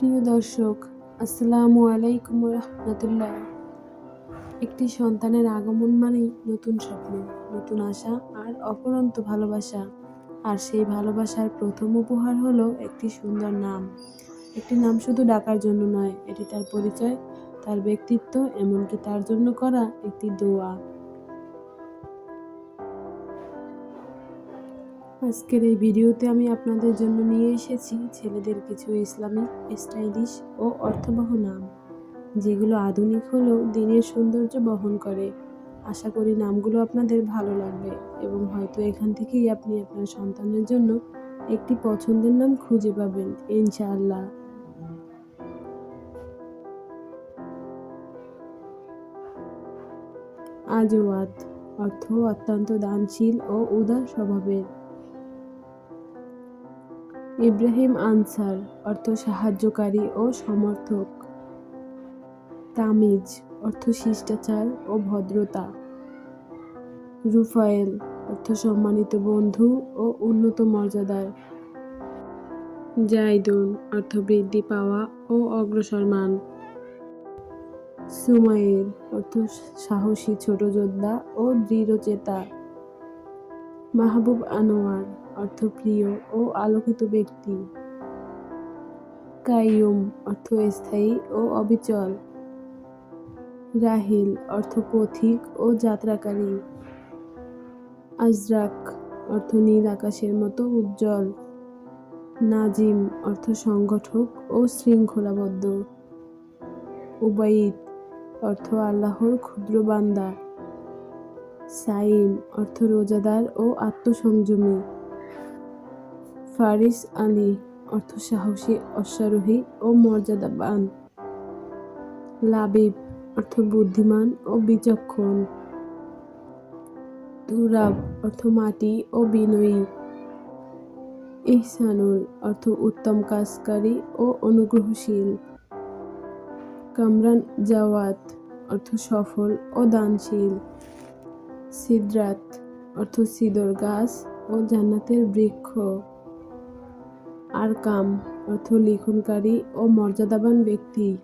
প্রিয় দর্শক, আসসালামু আলাইকুম রহমতুল্লাহ একটি সন্তানের আগমন মানেই নতুন স্বপ্ন, নতুন আশা আর অপরন্ত ভালোবাসা। আর সেই ভালোবাসার প্রথম উপহার হলো একটি সুন্দর নাম। একটি নাম শুধু ডাকার জন্য নয়, এটি তার পরিচয়, তার ব্যক্তিত্ব, এমনকি তার জন্য করা একটি দোয়া। আজকের এই ভিডিওতে আমি আপনাদের জন্য নিয়ে এসেছি ছেলেদের কিছু ইসলামিক, স্টাইলিশ ও অর্থবহ নাম, যেগুলো আধুনিক হলেও দিনের সৌন্দর্য বহন করে। আশা করি নামগুলো আপনাদের ভালো লাগবে এবং হয়তো এখান থেকেই আপনি আপনার সন্তানের জন্য একটি পছন্দের নাম খুঁজে পাবেন, ইনশাআল্লাহ। আজওয়াত অর্থ অত্যন্ত দানশীল ও উদার স্বভাবের। ইব্রাহিম আনসার অর্থ সাহায্যকারী ও সমর্থক। তামিজ অর্থ শিষ্টাচার ও ভদ্রতা। রুফায়েল অর্থ সম্মানিত বন্ধু ও উন্নত মর্যাদার। জাইদুন অর্থ বৃদ্ধি পাওয়া ও অগ্রসরমান সুমাইর অর্থ সাহসী ছোট যোদ্ধা ও দৃঢ়চেতা। মাহবুব আনোয়ার, অর্থপ্রিয় ও আলোকিত ব্যক্তি। কাইয়ুম অর্থ স্থায়ী ও অবিচল। রাহিল অর্থ পথিক ও যাত্রাকারী। আজরাক, অর্থ নীল আকাশের মতো উজ্জ্বল। নাজিম, অর্থ সংগঠক ও শৃঙ্খলাবদ্ধ। উবাইদ, অর্থ আল্লাহর ক্ষুদ্র বান্দা। সাইম অর্থ রোজাদার ও আত্মসংযমী। ফারিস আলী অর্থ সাহসী, অশ্বারোহী ও মর্যাদাবান। লাবিব অর্থ বুদ্ধিমান ও বিচক্ষণ। তুরাব অর্থ মাটি ও বিনয়ী। ইহসানুল অর্থ উত্তম কাজকারী ও অনুগ্রহশীল। কামরান জাওয়াত অর্থ সফল ও দানশীল। সিদ্রাত, অর্থ সিদর গাছ ও জান্নাতের বৃক্ষ। আর কাম অর্থ লিখনকারী ও মর্যাদাবান ব্যক্তি।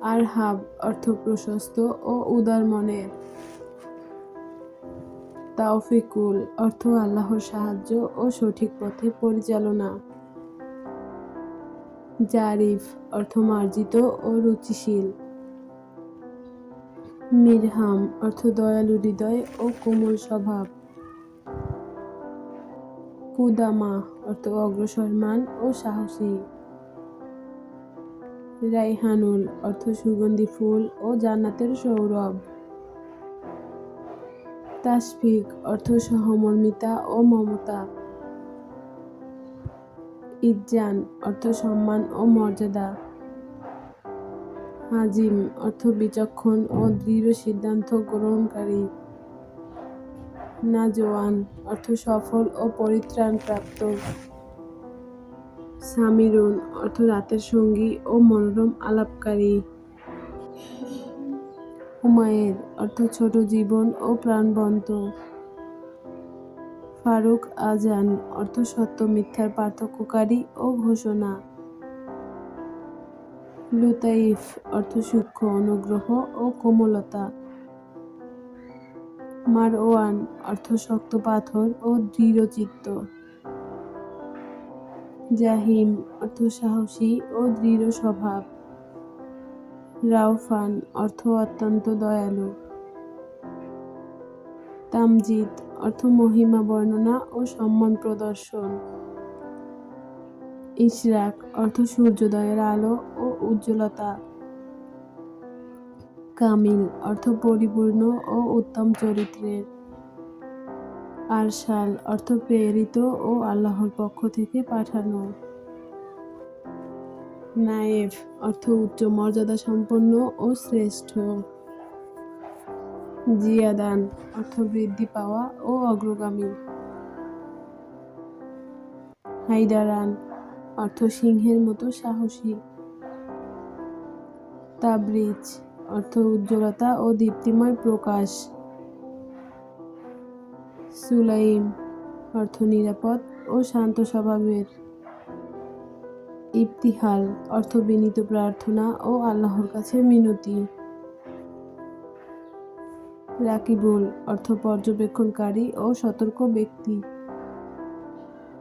আরহাব, অর্থ প্রশস্ত ও উদার মনের। তাওফিকুল, অর্থ আল্লাহর সাহায্য ও সঠিক পথে পরিচালনা। জারিফ, অর্থ মার্জিত ও রুচিশীল। মিরহাম, অর্থ দয়ালু হৃদয় ও কোমল স্বভাব। কুদামা, অর্থ অগ্রসরমান ও সাহসী। রাইহানুল, অর্থ সুগন্ধি ফুল ও জান্নাতের সৌরভ। তাসফিক অর্থ সহমর্মিতা ও মমতা। ইজ্জান অর্থ সম্মান ও মর্যাদা। হাজিম অর্থ বিচক্ষণ ও দৃঢ় সিদ্ধান্ত গ্রহণকারী। নাজওয়ান, অর্থ সফল ও পরিত্রাণ প্রাপ্ত। সামিরুন, অর্থ রাতের সঙ্গী ও মনোরম আলাপকারী। হুমায়ের অর্থ ছোট জীবন ও প্রাণবন্ত। ফারুক আজান, অর্থ সত্য মিথ্যার পার্থক্যকারী ও ঘোষণা। লুতাইফ অর্থ সূক্ষ্ম অনুগ্রহ ও কোমলতা। মারওয়ান অর্থ শক্ত পাথর ও দৃঢ়চিত্ত। জাহিম অর্থ সাহসী ও দৃঢ় স্বভাব। রাউফান অর্থ অত্যন্ত দয়ালু। তামজিদ অর্থ মহিমা বর্ণনা ও সম্মান প্রদর্শন। ইশরাক, অর্থ সূর্যোদয়ের আলো ও উজ্জ্বলতা। কামিল, অর্থ পরিপূর্ণ ও উত্তম চরিত্রের। আরশাল, অর্থ প্রেরিত ও আল্লাহর পক্ষ থেকে পাঠানো। নায়েব অর্থ উচ্চ মর্যাদা সম্পন্ন ও শ্রেষ্ঠ। জিয়াদান, অর্থ বৃদ্ধি পাওয়া ও অগ্রগামী। হাইদারান অর্থ সিংহের মতো সাহসী। তাবরিজ অর্থ উজ্জ্বলতা ও দীপ্তিময় প্রকাশ। সুলাইম, অর্থ নিরাপদ ও শান্ত স্বভাবের। ইবতিহাল অর্থ বিনীত প্রার্থনা ও আল্লাহর কাছে মিনতি। রাকিবুল, অর্থ পর্যবেক্ষণকারী ও সতর্ক ব্যক্তি।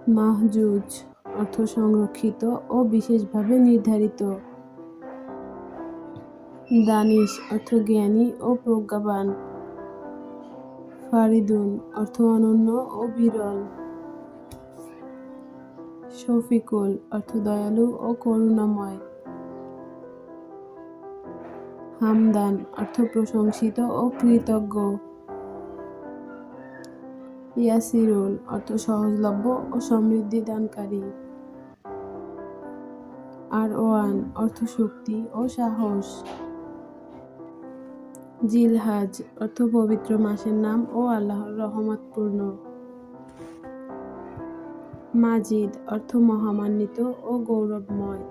মাহজুজ অর্থ সংরক্ষিত ও বিশেষভাবে নির্ধারিত। দানিশ অর্থ জ্ঞানী ও প্রজ্ঞাবান। ফারিদুন অর্থ অনন্য ও বিরল। শফিকুল অর্থ দয়ালু ও করুণাময়। হামদান অর্থ প্রশংসিত ও কৃতজ্ঞ। ইয়াসিরুল অর্থ সহজলভ্য ও সমৃদ্ধি দানকারী। আর ওয়ান অর্থ শক্তি ও সাহস। জিলহাজ অর্থ পবিত্র মাসের নাম ও আল্লাহর রহমতপূর্ণ মাজিদ, অর্থ মহামান্বিত ও গৌরবময়।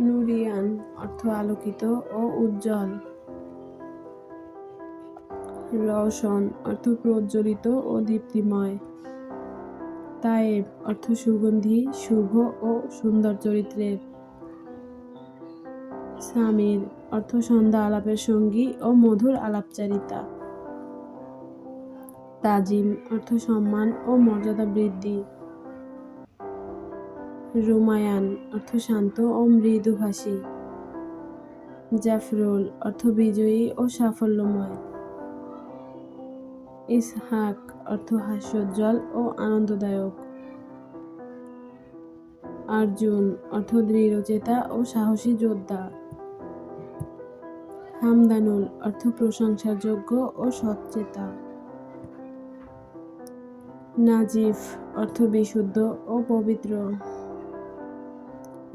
নুরিয়ান, অর্থ আলোকিত ও উজ্জ্বল। রওশন, অর্থ প্রজ্বলিত ও দীপ্তিময়। তায়েব অর্থ সুগন্ধি শুভ ও সুন্দর চরিত্রের স্বামীর অর্থ সন্ধ্যা আলাপের সঙ্গী ও মধুর আলাপচারিতা। তাজিম অর্থ সম্মান ও মর্যাদা বৃদ্ধি। রুমায়ান অর্থ শান্ত ও মৃদুভাষী। জাফরুল অর্থ বিজয়ী ও সাফল্যময়। ইসহাক অর্থ হাস্যোজ্জ্বল ও আনন্দদায়ক। আর্জুন অর্থ দৃঢ়চেতা ও সাহসী যোদ্ধা। হামদানুল অর্থ প্রশংসার যোগ্য ও সচ্চেতা নাজিফ অর্থ বিশুদ্ধ ও পবিত্র।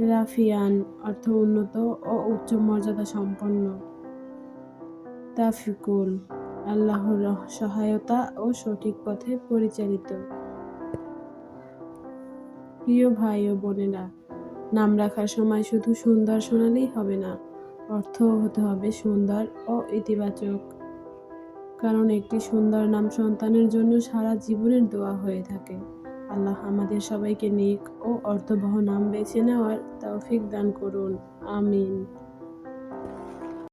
রাফিয়ান অর্থ উন্নত ও উচ্চ মর্যাদা সম্পন্ন তাফিকুল আল্লাহর সহায়তা ও সঠিক পথে পরিচালিত। প্রিয় ভাই ও বোনেরা, নাম রাখার সময় শুধু সুন্দর শোনালেই হবে না অর্থ হতে হবে সুন্দর ও ইতিবাচক। কারণ একটি সুন্দর নাম সন্তানের জন্য সারা জীবনের দোয়া হয়ে থাকে। আল্লাহ আমাদের সবাইকে নেক ও অর্থবহ নাম বেছে নেওয়ার তৌফিক দান করুন। আমিন।